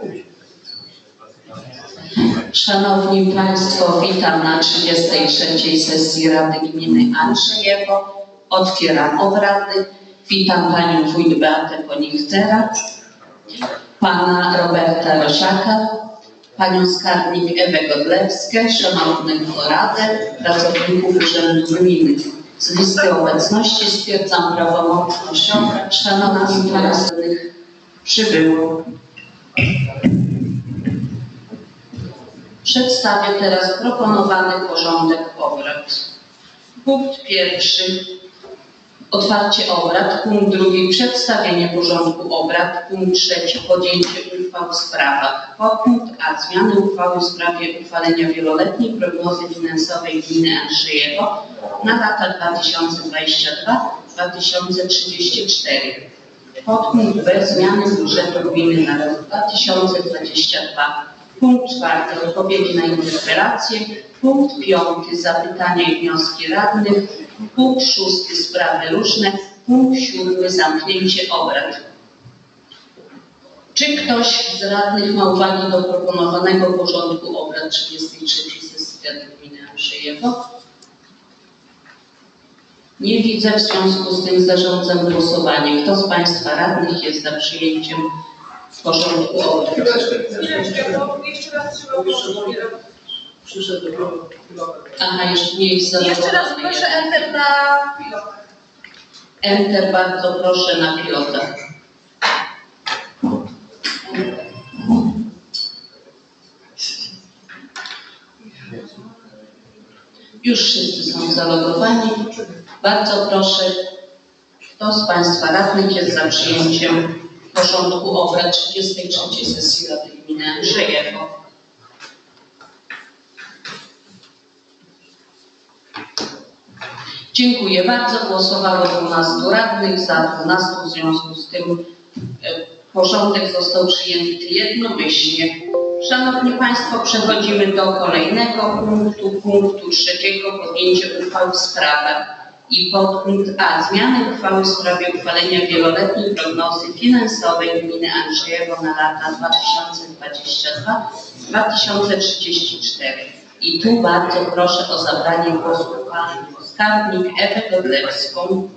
Później. Szanowni Państwo, witam na 33. sesji Rady Gminy Andrzejewo. Otwieram obrady. Witam Panią Wójt Beatę Ponichtera, Pana Roberta Roszaka, Panią Skarbnik Ewę Godlewskę, Szanowną Radę, pracowników Urzędu Gminy. Z listy obecności stwierdzam prawomocność. Szanowni Państwo, przybyło. Przedstawię teraz proponowany porządek obrad. Punkt pierwszy. Otwarcie obrad. Punkt drugi. Przedstawienie porządku obrad. Punkt trzeci. Podjęcie uchwał w sprawach. Podpunkt A. Zmiany uchwały w sprawie uchwalenia wieloletniej prognozy finansowej gminy Andrzejewo na lata 2022-2034. Podpunkt B. Zmiany budżetu gminy na rok 2022. Punkt czwarty, odpowiedzi na interpelacje. Punkt piąty, zapytania i wnioski radnych. Punkt szósty, sprawy różne. Punkt siódmy, zamknięcie obrad. Czy ktoś z radnych ma uwagi do proponowanego porządku obrad 33 sesji Rady Gminy Andrzejewo? Nie widzę, w związku z tym zarządzam głosowanie. Kto z Państwa radnych jest za przyjęciem porządku obrad? Jeszcze raz. Przyszedł Aha, jeszcze nie jest Jeszcze raz proszę enter na pilot. Enter, bardzo proszę na pilota. Już wszyscy są zalogowani. Bardzo proszę, kto z Państwa radnych jest za przyjęciem porządku obrad 33 sesji Rady Gminy Andrzejewo? Dziękuję bardzo. Głosowało 12 radnych, za 12, w związku z tym e, porządek został przyjęty jednomyślnie. Szanowni Państwo, przechodzimy do kolejnego punktu, punktu trzeciego, podjęcie uchwał w sprawach. I podpunkt A. Zmiany uchwały w sprawie uchwalenia wieloletniej prognozy finansowej gminy Andrzejewo na lata 2022-2034. I tu bardzo proszę o zabranie głosu Panią Skarbnik Ewę Godlewską.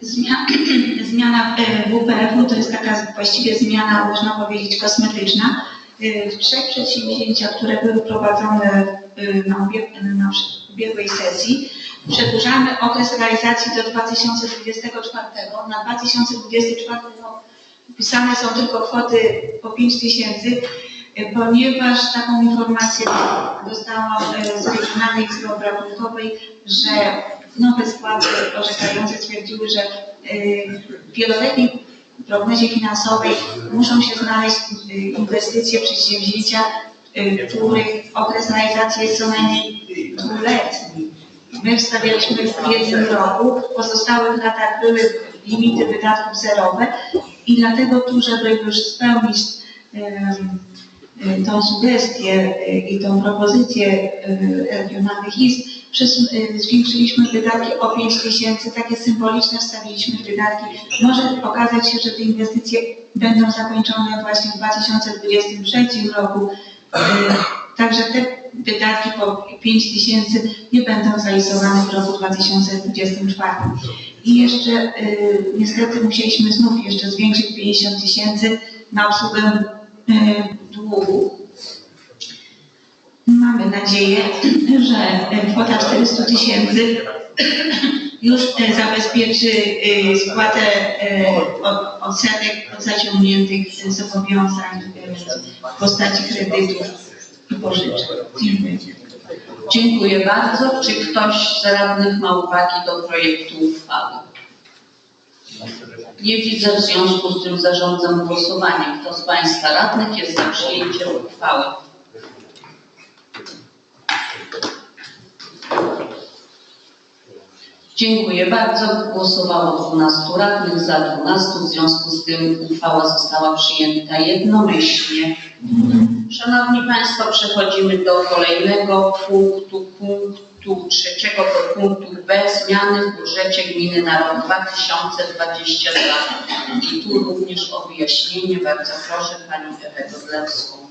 Zmiana, zmiana e, WPF-u to jest taka właściwie zmiana, można powiedzieć, kosmetyczna. E, W trzech przedsięwzięciach, które były prowadzone e, na, ubie- na ubiegłej sesji, przedłużamy okres realizacji do 2024. Na 2024 rok wpisane są tylko kwoty po 5 tysięcy, ponieważ taką informację dostałam z Regionalnej Izby Obrachunkowej, że nowe składy orzekające stwierdziły, że y, w wieloletniej prognozie finansowej muszą się znaleźć y, inwestycje, przedsięwzięcia, y, których okres realizacji jest co najmniej dwuletni. My wstawialiśmy w jednym roku, w pozostałych latach były limity wydatków zerowe i dlatego tu, żeby już spełnić y, tą sugestię y, i tą propozycję y, regionalnych izb, y, zwiększyliśmy wydatki o 5 tysięcy, takie symboliczne wstawiliśmy wydatki. Może okazać się, że te inwestycje będą zakończone właśnie w 2023 roku. Y, Także te wydatki po 5 tysięcy nie będą zrealizowane w roku 2024. I jeszcze y, niestety musieliśmy znów jeszcze zwiększyć 50 tysięcy na obsługę długu. Mamy nadzieję, że e, kwota 400 tysięcy już e, zabezpieczy e, spłatę od- odsetek od zaciągniętych zobowiązań w postaci kredytów i pożyczek. Dziękuję bardzo. Czy ktoś z radnych ma uwagi do projektu uchwały? Nie widzę, w związku z tym zarządzam głosowanie. Kto z Państwa radnych jest za przyjęciem uchwały? Dziękuję bardzo. Głosowało 12 radnych, za 12. W związku z tym uchwała została przyjęta jednomyślnie. Szanowni Państwo, przechodzimy do kolejnego punktu, punktu trzeciego podpunktu B, zmiany w budżecie gminy na rok 2022. I tu również o wyjaśnienie, bardzo proszę Panią Ewę Godlewską.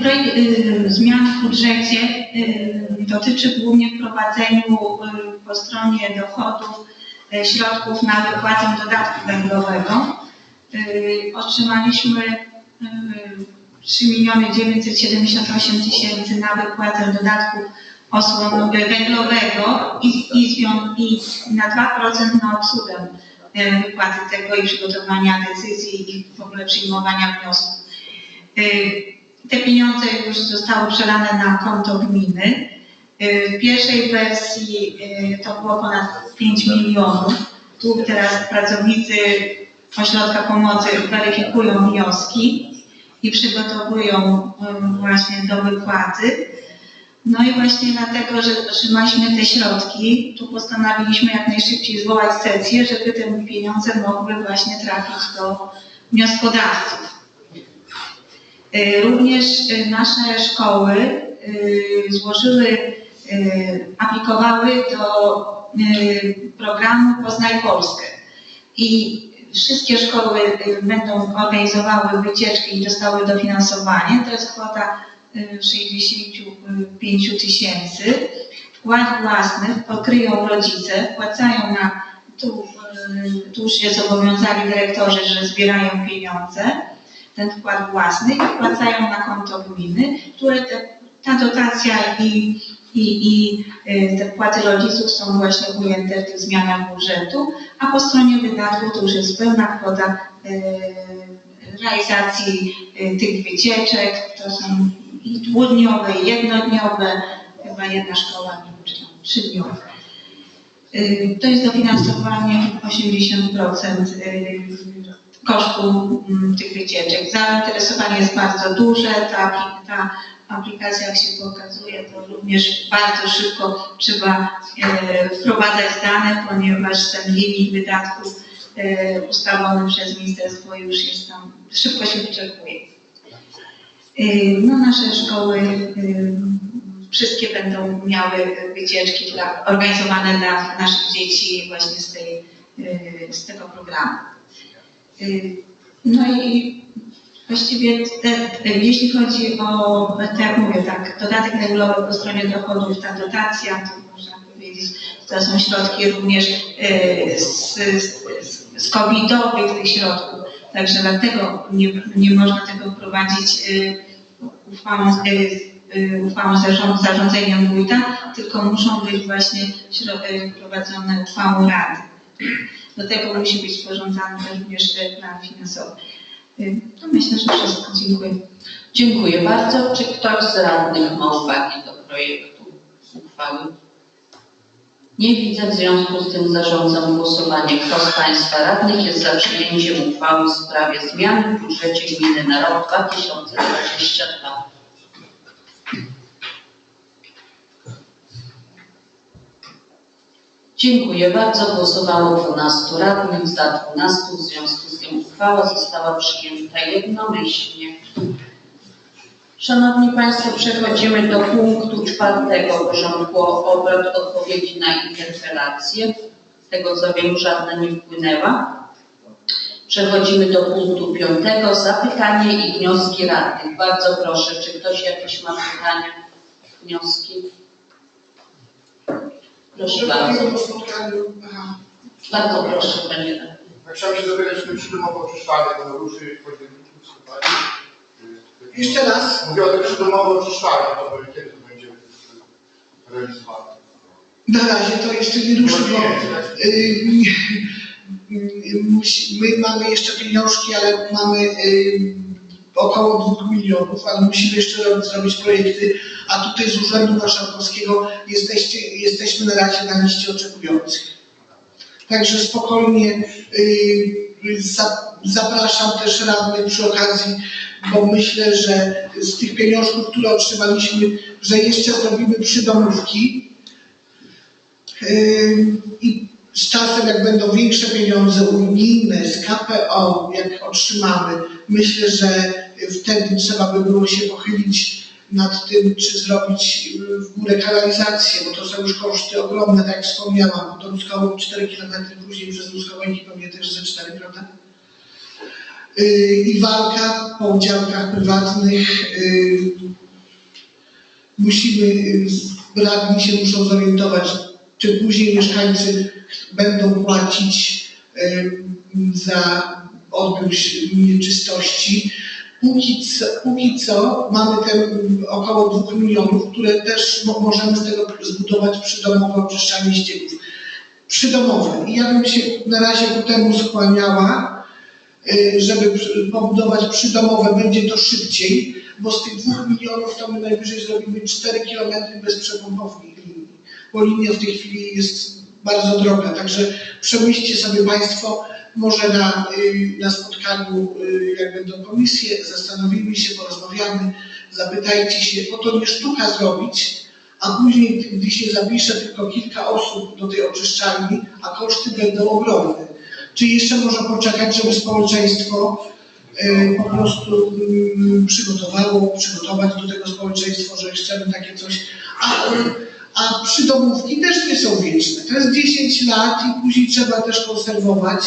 Projekt y, zmian w budżecie y, dotyczy głównie wprowadzeniu y, po stronie dochodów y, środków na wypłatę dodatku węglowego. Y, Otrzymaliśmy y, 3 miliony 978 tysięcy na wypłatę dodatku osłon y, węglowego i, i, i na 2% na obsługę y, wypłaty tego i przygotowania decyzji i w ogóle przyjmowania wniosków. Y, Te pieniądze już zostały przelane na konto gminy. Y, W pierwszej wersji y, to było ponad 5 milionów. Tu teraz pracownicy ośrodka pomocy weryfikują wnioski i przygotowują właśnie do wypłaty. No i właśnie dlatego, że otrzymaliśmy te środki, tu postanowiliśmy jak najszybciej zwołać sesję, żeby te pieniądze mogły właśnie trafić do wnioskodawców. Y, Również y, nasze szkoły y, złożyły, aplikowały do programu Poznaj Polskę. I wszystkie szkoły będą organizowały wycieczki i dostały dofinansowanie. To jest kwota y, 65 tysięcy. Wkład własny pokryją rodzice, wpłacają na, tu, tu się zobowiązali dyrektorzy, że zbierają pieniądze ten wkład własny i wpłacają na konto gminy, które te, ta dotacja i, i, i y, te wpłaty rodziców są właśnie ujęte w tych zmianach budżetu, a po stronie wydatków to już jest pełna kwota y, realizacji y, tych wycieczek, to są i dwudniowe, i jednodniowe, chyba jedna szkoła, nie wiem, czy tam trzydniowe. To jest dofinansowanie 80% y, kosztu mm, tych wycieczek. Zainteresowanie jest bardzo duże, ta, ta aplikacja jak się pokazuje, to również bardzo szybko trzeba e, wprowadzać dane, ponieważ ten limit wydatków e, ustalony przez ministerstwo już jest tam, szybko się wyczerpuje. E, No nasze szkoły wszystkie będą miały wycieczki dla, organizowane dla naszych dzieci właśnie z, tej, z tego programu. Y, No i właściwie te, jeśli chodzi o, tak jak mówię, tak, dodatek węglowy po stronie dochodów, ta dotacja, to można powiedzieć, to są środki również y, z, z, z COVID-owych tych środków, także dlatego nie, nie można tego wprowadzić uchwałą, y, y, uchwałą zarząd, wójta, tylko muszą być właśnie wprowadzone uchwałą rady. Do tego musi być sporządzany również plan finansowy. To myślę, że wszystko. Dziękuję. Dziękuję bardzo. Czy ktoś z radnych ma uwagi do projektu uchwały? Nie widzę, w związku z tym zarządzam głosowanie. Kto z Państwa radnych jest za przyjęciem uchwały w sprawie zmian w budżecie gminy na rok 2022? Dziękuję bardzo. Głosowało 12 radnych, za 12. W związku z tym uchwała została przyjęta jednomyślnie. Szanowni Państwo, przechodzimy do punktu czwartego porządku obrad odpowiedzi na interpelacje. Z tego co wiem, żadna nie wpłynęła. Przechodzimy do punktu piątego, zapytanie i wnioski radnych. Bardzo proszę, czy ktoś jakieś ma pytania, wnioski? Proszę bardzo. po spotkaniu, Bardzo proszę, panie radny. Ja Chciałem się zapytać, czy przydomowo oczyszczanie to ruszy w listopadzie? jeszcze raz, Mówię o tym przydomowo oczyszczaniu, to kiedy to będzie realizowane? na razie to jeszcze nie ruszy, bo y, y, my mamy jeszcze pieniążki, ale mamy y, około 2 milionów, ale musimy jeszcze robić, zrobić projekty, a tutaj z Urzędu Marszałkowskiego jesteście, jesteśmy na razie na liście oczekujących. Także spokojnie y, za, zapraszam też radnych przy okazji, bo myślę, że z tych pieniążków, które otrzymaliśmy, że jeszcze zrobimy przydomówki, Ym, I z czasem, jak będą większe pieniądze unijne z KPO, jak otrzymamy, myślę, że wtedy trzeba by było się pochylić nad tym, czy zrobić y, w górę kanalizację, bo to są już koszty ogromne, tak jak wspomniałam, to Ruskowo 4 km później przez Ruskowońki pewnie też ze 4, prawda? Y, I walka po działkach prywatnych. y, Musimy, radni się muszą zorientować, czy później mieszkańcy będą płacić za odbiór nieczystości. Póki co, póki co mamy te około 2 milionów, które też mo- możemy z tego zbudować przydomowe oczyszczanie ścieków. Przydomowe. I ja bym się na razie ku temu skłaniała, y, żeby pobudować przydomowe, będzie to szybciej, bo z tych 2 milionów to my najwyżej zrobimy 4 kilometry bez przepompowni linii, bo linia w tej chwili jest bardzo droga, także przemyślcie sobie Państwo, może na, y, na spotkaniu, y, jak będą komisje, zastanowimy się, porozmawiamy, zapytajcie się, bo to nie sztuka zrobić, a później, gdy się zapisze tylko kilka osób do tej oczyszczalni, a koszty będą ogromne. Czy jeszcze może poczekać, żeby społeczeństwo y, po prostu przygotowało, przygotować do tego społeczeństwo, że chcemy takie coś, a, a przydomówki też nie są wieczne. To jest 10 lat i później trzeba też konserwować,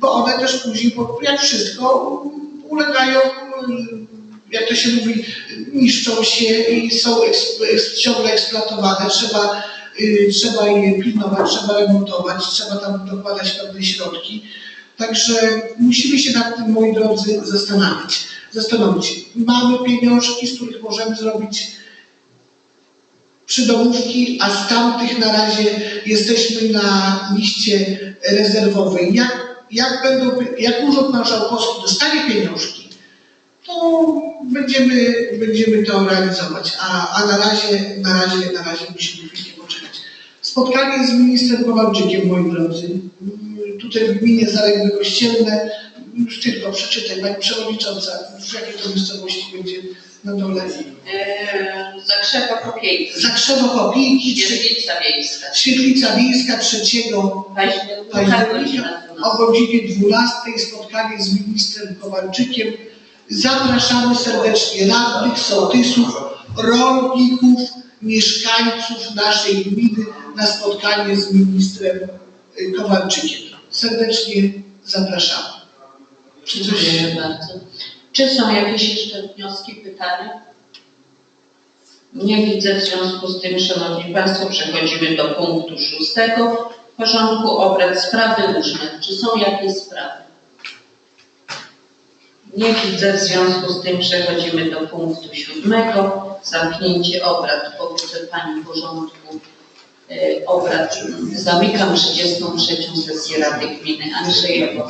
bo one też później, jak wszystko, ulegają, y, jak to się mówi, niszczą się i są ciągle eksploatowane. Trzeba, y, trzeba je pilnować, trzeba remontować, trzeba tam dokładać pewne środki. Także musimy się nad tym, moi drodzy, zastanawiać. Zastanowić. Mamy pieniążki, z których możemy zrobić przydomówki, a z tamtych na razie jesteśmy na liście rezerwowej. Jak, jak, będą, jak Urząd Marszałkowski dostanie pieniążki, to będziemy, będziemy to realizować. A, a na razie, na razie, na razie musimy chwilkę poczekać. Spotkanie z ministrem Kowalczykiem, moi drodzy. Mm, Tutaj w gminie Zaległy Kościelne, już tylko przeczytaj, Pani Przewodnicząca, w jakiej to miejscowości będzie na dole. Yy, Zakrzewa Kopiejki, Zakrzewo Kopijki, trzy- Świetlica Wiejska, Świetlica Wiejska 3 października, o 12. godzinie 12 spotkanie z ministrem Kowalczykiem. Zapraszamy serdecznie radnych, sołtysów, rolników, mieszkańców naszej gminy na spotkanie z ministrem y, Kowalczykiem. Serdecznie zapraszamy. Dziękuję bardzo. Czy są jakieś jeszcze wnioski, pytania? Nie widzę, w związku z tym, Szanowni Państwo, przechodzimy do punktu szóstego porządku obrad sprawy różne. Czy są jakieś sprawy? Nie widzę, w związku z tym przechodzimy do punktu siódmego, zamknięcie obrad. Po wyczerpaniu porządku e, obrad zamykam 33. sesję Rady Gminy Andrzejewo.